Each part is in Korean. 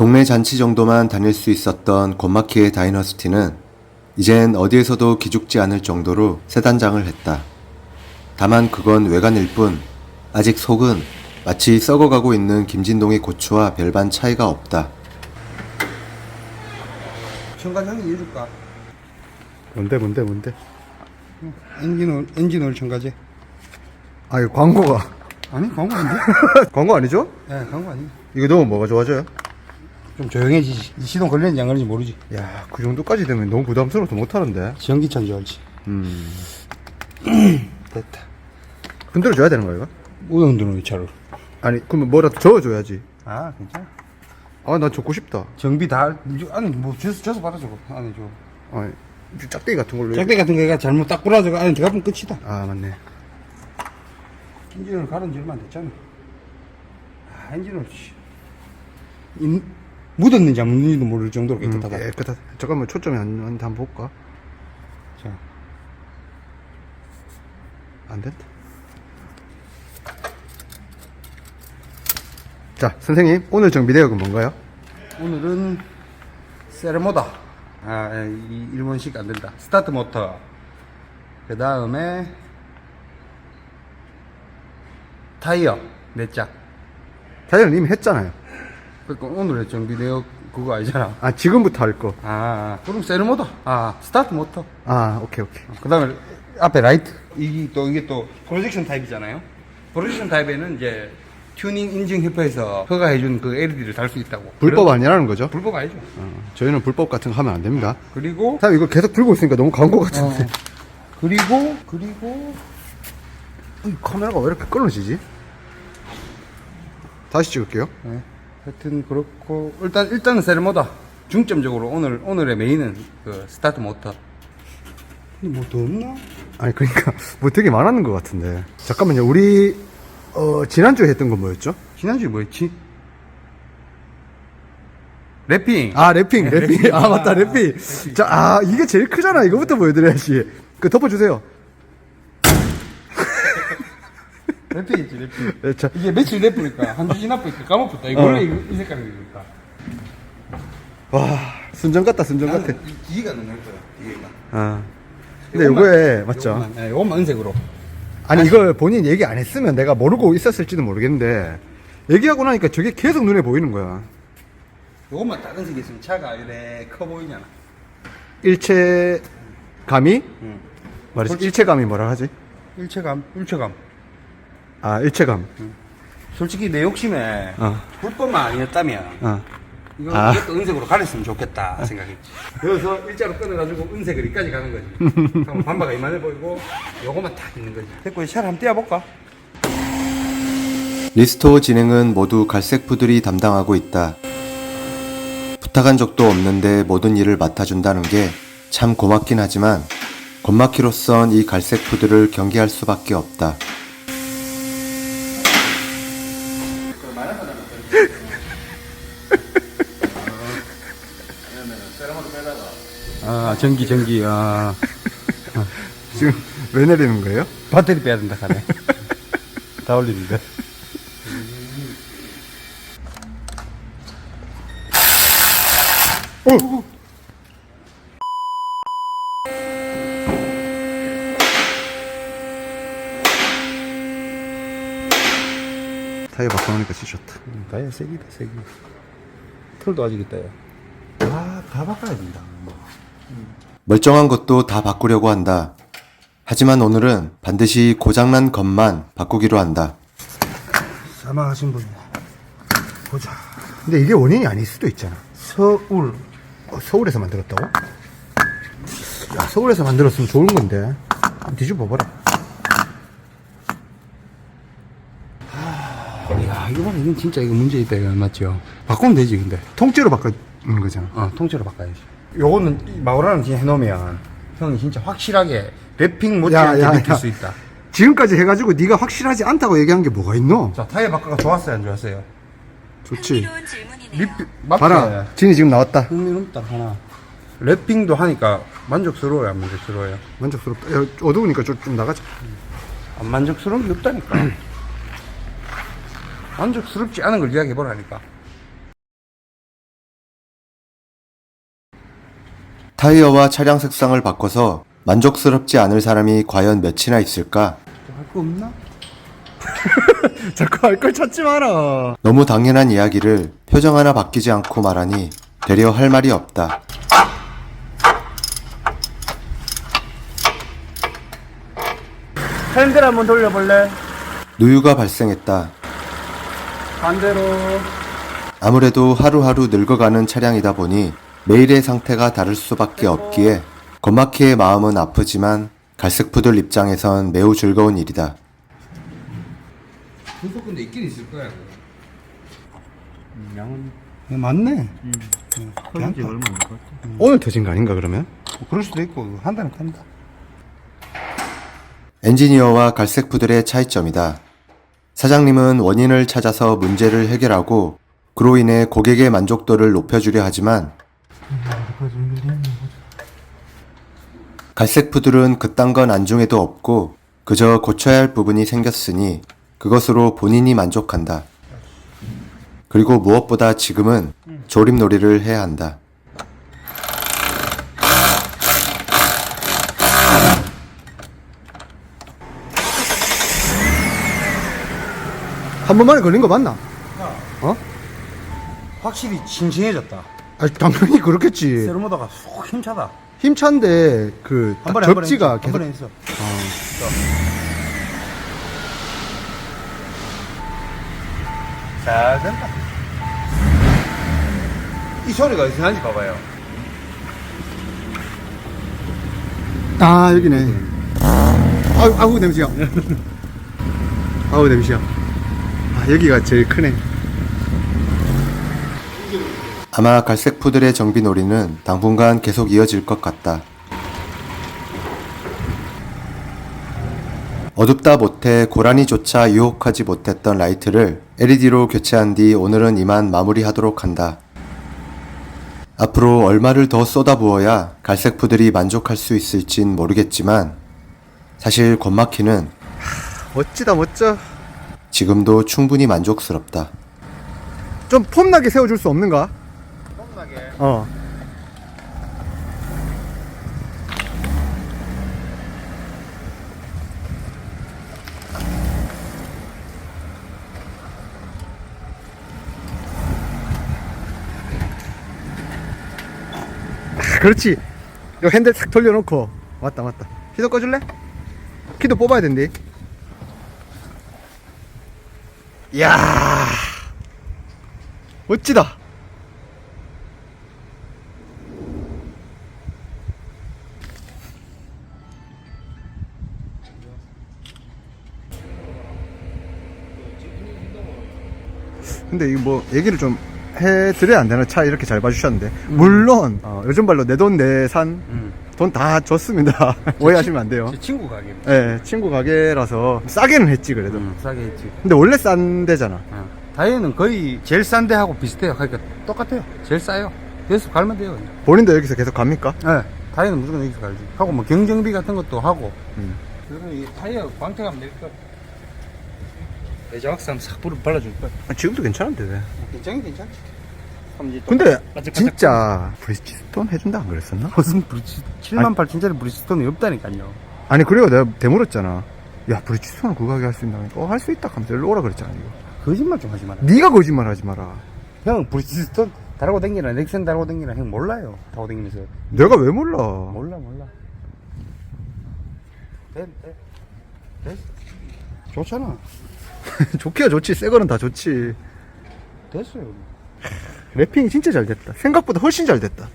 동네 잔치 정도만 다닐 수 있었던 곤마키의 다이너스티는 이젠 어디에서도 기죽지 않을 정도로 새 단장을 했다. 다만 그건 외관일 뿐 아직 속은 마치 썩어가고 있는 김진동의 고추와 별반 차이가 없다. 첨가장이 해줄까? 뭔데 뭔데 뭔데? 엔진오일, 엔진오일 첨가제. 아 이거 광고가 아니, 광고 아닌데? 광고 아니죠? 예, 광고 아니. 이거 넣으면 뭐가 좋아져요? 좀 조용해지지. 이 시동 걸렸는지 안 걸렸는지 모르지. 야 그 정도까지 되면 너무 부담스러워서 못하는데 전기차인 줄 알지. 음 됐다. 흔들어줘야 되는 거야 이거? 우연드는 이 차를. 아니 그러면 뭐라도 저어줘야지 아, 괜찮아. 아 나 줬고 싶다 정비 다, 아니, 뭐, 줘서, 줘서 받아줘. 안에 줘. 아니 짝대기 같은 걸로 짝대 같은 거가 잘못 딱 부러져가 안에 들어가면 끝이다. 아 맞네 엔진오일 갈은 지 얼마 안 됐잖아. 아, 엔진오일, 씨. 이, 묻었는지 안 묻는지도 모를 정도로 음, 깨끗하다. 깨끗하다 잠깐만 초점이 안, 안 한번 볼까? 자, 안 된다 자 선생님 오늘 정비 내역은 뭔가요? 오늘은 세르모다. 아, 예, 이 일본식 안 된다. 스타트 모터. 그 다음에 타이어 네 짝. 타이어는 이미 했잖아요 그러니까 오늘의 정비 내역 그거 아니잖아. 아 지금부터 할 거 아, 아, 그럼 세르모다. 아, 스타트 모터. 아 오케이 오케이 그 다음에 앞에 라이트. 이게 또 이게 또 프로젝션 타입이잖아요. 프로젝션 타입에는 이제 튜닝 인증 협회에서 허가해준 그 LED를 달 수 있다고. 불법 그래- 아니라는 거죠? 불법 아니죠. 어, 저희는 불법 같은 거 하면 안 됩니다 그리고 사람 이거 계속 들고 있으니까 너무 광고 어, 같은데 그리고 그리고 이 카메라가 왜 이렇게 끊어지지? 다시 찍을게요. 네, 하여튼 그렇고 일단 일단은 세르모다 중점적으로 오늘 오늘의 메인은 그 스타트 모터 근데 뭐 더 없나? 아니 그러니까 뭐 되게 많았는 것 같은데. 잠깐만요. 우리 어, 지난주에 했던 건 뭐였죠? 지난주에 뭐였지? 랩핑 아 랩핑, 네, 랩핑. 랩핑. 아 맞다 아, 랩핑. 자, 아 이게 제일 크잖아. 이거부터 보여드려야지. 그 덮어주세요. 랩핑이지 랩핑 네, 자, 이게 며칠 랩으니까 한 주 지나보니까 까먹었다 이거 원래 이, 이 색깔이니까 와 순정 같다, 순정 같아. 나는 이 기계가 너무 예뻐요 기계가 아. 근데 요거에 맞죠? 요것만, 네, 요것만 은색으로 아니 이걸 본인 얘기 안 했으면 내가 모르고 있었을지도 모르겠는데 얘기하고 나니까 저게 계속 눈에 보이는 거야. 요것만 딱 은색이 있으면 차가 이래 커 보이잖아 일체감이 응. 말이지 일체감이 뭐라 하지? 일체감 일체감 아 일체감. 솔직히 내 욕심에 어. 불법만 아니었다면 어. 이거 아. 이것도 은색으로 가렸으면 좋겠다 생각했지. 그래서 일자로 끊어가지고 은색을 여기까지 가는 거지. 그럼 반바가 이만해 보이고 요거만 딱 있는 거지. 됐고 이제 차를 한번 띄워볼까? 리스토어 진행은 모두 갈색 푸들이 담당하고 있다. 부탁한 적도 없는데 모든 일을 맡아준다는 게 참 고맙긴 하지만 곤마키로선 이 갈색 푸들을 경계할 수밖에 없다. 아 전기 전기 아 지금 왜 내리는 거예요? 배터리 빼야 된다 카네. 다 올리는데. 타이어 바꿔놓으니까 찢었다. 다이어 색이다 색이. 털도 아직 있다 야. 아 다 바꿔야 된다. 멀쩡한 것도 다 바꾸려고 한다. 하지만 오늘은 반드시 고장난 것만 바꾸기로 한다. 사망하신 분 보자. 근데 이게 원인이 아닐 수도 있잖아. 서울 어, 서울에서 만들었다고? 야, 서울에서 만들었으면 좋은 건데. 한번 뒤집어 봐라. 야, 이거 봐, 이건 진짜 이거 문제 있다, 이거 맞죠? 바꾸면 되지, 근데. 통째로 바꾸 는 거잖아. 어, 통째로 바꿔야지. 요거는, 이 마우라는 진짜 해놓으면, 형이 진짜 확실하게 랩핑 야, 못지않게 야, 느낄 야. 수 있다. 지금까지 해가지고 네가 확실하지 않다고 얘기한 게 뭐가 있노? 자, 타이어 바꿔가 좋았어요, 안 좋았어요? 좋지. 흥미로운 질문이네요. 립, 맞지? 봐라. 진이 지금 나왔다. 흥미롭다, 하나. 랩핑도 하니까 만족스러워요, 안 만족스러워요? 만족스럽다. 야, 어두우니까 좀, 좀 나가자. 안 만족스러운 게 없다니까. 만족스럽지 않은 걸 이야기해보라니까. 타이어와 차량 색상을 바꿔서 만족스럽지 않을 사람이 과연 몇이나 있을까? 할거 없나? 자꾸 할 걸 찾지 마라. 너무 당연한 이야기를 표정 하나 바뀌지 않고 말하니 되려 할 말이 없다. 핸들 한번 돌려볼래? 누유가 발생했다. 반대로. 아무래도 하루하루 늙어가는 차량이다 보니 매일의 상태가 다를 수밖에 없기에 건마키의 마음은 아프지만 갈색 푸들 입장에선 매우 즐거운 일이다. 분석 근데 있긴 있을 거야. 양은 네, 맞네. 얼마 안 될것 같아. 오늘 터진 거 아닌가 그러면? 뭐 그럴 수도 있고 한 달은 간다. 엔지니어와 갈색 푸들의 차이점이다. 사장님은 원인을 찾아서 문제를 해결하고 그로 인해 고객의 만족도를 높여주려 하지만 갈색 푸들은 그딴 건 안중에도 없고 그저 고쳐야 할 부분이 생겼으니 그것으로 본인이 만족한다. 그리고 무엇보다 지금은 조립놀이를 해야 한다. 한 번만에 걸린 거 맞나? 확실히 싱싱해졌다. 아 당연히 그렇겠지. 세르모다가 쏙 힘차다. 힘찬데 그한 번에 한 번에 접지가 했어. 한 계속 번에 했어. 잘 된다. 이 소리가 어디서 나는지 봐봐요. 아 여기네. 아우 아우 냄새야. 아우 냄새야. 아 여기가 제일 크네. 아마 갈색 푸들의 정비놀이는 당분간 계속 이어질 것 같다. 어둡다 못해 고라니조차 유혹하지 못했던 라이트를 LED로 교체한 뒤 오늘은 이만 마무리하도록 한다. 앞으로 얼마를 더 쏟아부어야 갈색 푸들이 만족할 수 있을진 모르겠지만 사실 권마키는 멋지다 멋져. 지금도 충분히 만족스럽다. 좀 폼나게 세워줄 수 없는가? 어. 아, 그렇지. 요 핸들 탁 돌려놓고. 맞다, 맞다. 키도 꺼줄래? 키도 뽑아야 된대. 이야. 멋지다. 근데 이거 뭐 얘기를 좀 해드려야 안 되나? 차 이렇게 잘 봐주셨는데. 물론, 어, 요즘 발로 내 돈 내산 음. 돈 다 줬습니다. 오해하시면 안 돼요. 제 친구 가게. 예, 친구 가게라서 싸게는 했지, 그래도. 음, 싸게 했지. 근데 원래 싼 데잖아. 어. 다이어는 거의 제일 싼 데하고 비슷해요. 그러니까 똑같아요. 제일 싸요. 여기서 갈면 돼요. 그냥. 본인도 여기서 계속 갑니까? 네. 다이어는 무조건 여기서 갈지. 하고 뭐 경정비 같은 것도 하고. 음. 그리고 이 타이어 광택하면 될 거야. 내자확산 싹 불을 발라줄 거야. 아, 지금도 괜찮은데, 왜? 괜찮긴 괜찮지. 이제 또 근데 반짝반짝 진짜 브리지스톤 해준다 안 그랬었나? 무슨 브리지 7만 8천짜리 브리지스톤이 없다니까요. 아니 그리고 내가 대물었잖아. 야 브리지스톤 그거 하게 할 수 있나? 어할 수 있다 하면서 일로 오라 그랬잖아 이거. 거짓말 좀 하지 마라. 네가 거짓말 하지 마라. 형 브리지스톤 달고 댕기나 넥센 달고 댕기나 형 몰라요. 타고 댕기면서 내가 왜 몰라? 몰라 몰라. 돼, 돼. 됐어. 좋잖아. 좋기야 좋지. 새 거는 다 좋지. 됐어요. 랩핑이 진짜 잘 됐다. 생각보다 훨씬 잘 됐다.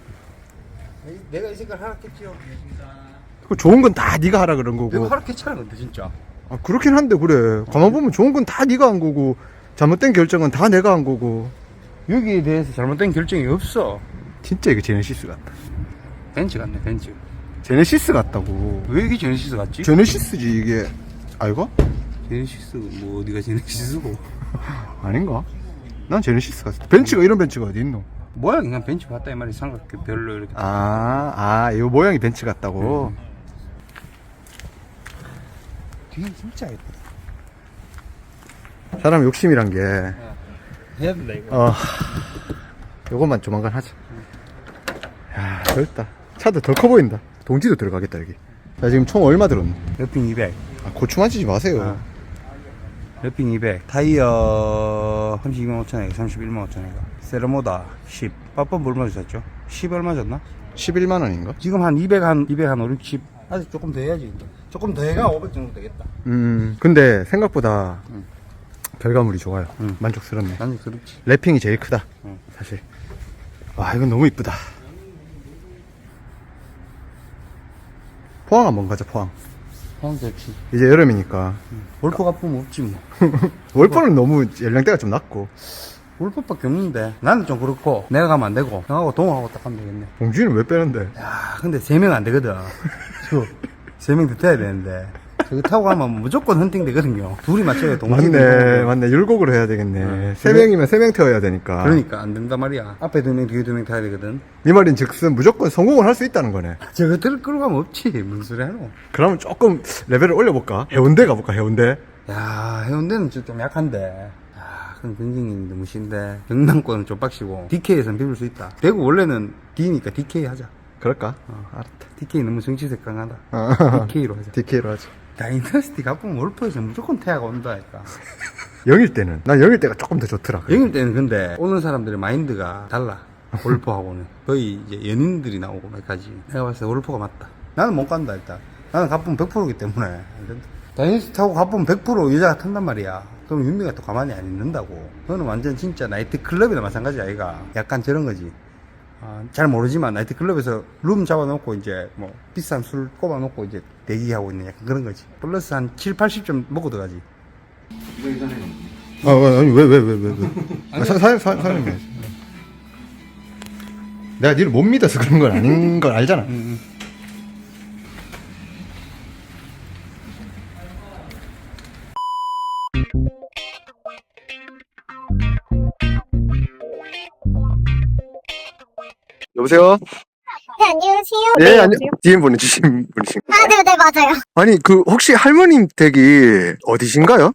내가 이 색깔 하락했지요. 그 좋은 건 다 네가 하라 그런 내가 거고. 하락했잖아 근데 진짜. 아, 그렇긴 한데 그래. 가만 보면 좋은 건 다 네가 한 거고 잘못된 결정은 다 내가 한 거고. 여기에 대해서 잘못된 결정이 없어. 진짜 이거 제네시스 같다. 벤츠 같네 벤츠. 제네시스 같다고. 왜 이게 제네시스 같지? 제네시스지 이게. 아이고? 제네시스 뭐 어디가 제네시스고? 아닌가? 난 제네시스 같아. 벤츠가 이런 벤츠가 어디 있노? 모양이 그냥 벤츠 같다 이 말이 삼각형 별로 이렇게. 아, 아, 이 모양이 벤츠 같다고. 뒤에 진짜 예쁘다. 사람 욕심이란 게, 해야 된다 이거. 어, 요것만 조만간 하자. 야, 넓다. 차도 더 커 보인다. 동지도 들어가겠다, 여기. 자, 지금 총 얼마 들었노? 랩핑 200. 아, 고추 만지지 마세요. 아. 랩핑 200. 타이어 32만 5천원에 31만 5천원에 세르모다 10. 빠뻔 얼마 줬죠? 10 얼마 줬나? 11만 원인가? 지금 한 200, 한, 200, 한 5, 60. 아직 조금 더 해야지. 조금 더 해가 500 정도 되겠다. 음, 근데 생각보다 결과물이 좋아요. 응. 만족스럽네. 나는 그렇지. 랩핑이 제일 크다. 응. 사실. 와, 이건 너무 이쁘다. 포항 한번 가자, 포항. 형 좋지. 이제 여름이니까. 월포 갚으면 없지 뭐. 월포는 너무 연령대가 좀 낮고. 월포밖에 없는데. 나는 좀 그렇고. 내가 가면 안 되고. 형하고 동호하고 딱 하면 되겠네. 봉준이는 왜 빼는데? 야, 근데 세 명 안 되거든. 세명 붙어야 되는데. 저기 타고 가면 무조건 헌팅 되거든요. 둘이 맞춰야 동시에. 맞네, 맞네. 율곡으로 해야 되겠네. 세 그래? 명이면 세 명 태워야 되니까. 그러니까 안 된단 말이야. 앞에 두 명, 뒤에 두 명 타야 되거든. 네 말인 즉슨 무조건 성공을 할 수 있다는 거네. 저거 들을 끌고 가면 없지. 무슨 소리 하노? 그러면 조금 레벨을 올려볼까? 해운대 가볼까, 해운대? 야, 해운대는 좀, 좀 약한데. 야, 그럼 경쟁이 너무 신데. 경남권은 좀 빡시고. DK에선 비빌 수 있다. 대구 원래는 D니까 DK 하자. 그럴까? 어. 알았다. DK 너무 정치색 강하다. 아, DK로 하자. DK로 하자. 다이너스티 가보면 월포에서 무조건 태아가 온다니까. 영일 때는? 난 영일 때가 조금 더 좋더라. 영일 때는 근데 오는 사람들의 마인드가 달라. 월포하고는. 거의 이제 연인들이 나오고 몇 가지 내가 봤을 때 월포가 맞다. 나는 못 간다 일단. 나는 가보면 100%이기 때문에. 다이너스티 타고 가보면 100% 여자가 탄단 말이야. 그럼 윤미가 또 가만히 안 있는다고. 그거는 완전 진짜 나이트 클럽이나 마찬가지 아이가. 약간 저런 거지. 아, 잘 모르지만 나이트 클럽에서 룸 잡아놓고 이제 뭐 비싼 술 꼽아놓고 이제 대기하고 있는 약간 그런 거지. 플러스 한 7, 80점 먹고 들어가지. 아, 아니, 왜, 왜, 왜, 왜, 왜. 아, 사, 사, 사, 사장님. 내가 니를 못 믿어서 그런 건 아닌 걸 알잖아. 여보세요? 네, 안녕하세요. 예, 아니, 여보세요? DM 보내주신 분이신 아, 네, 네, 맞아요. 아니, 그, 혹시 할머님 댁이 어디신가요?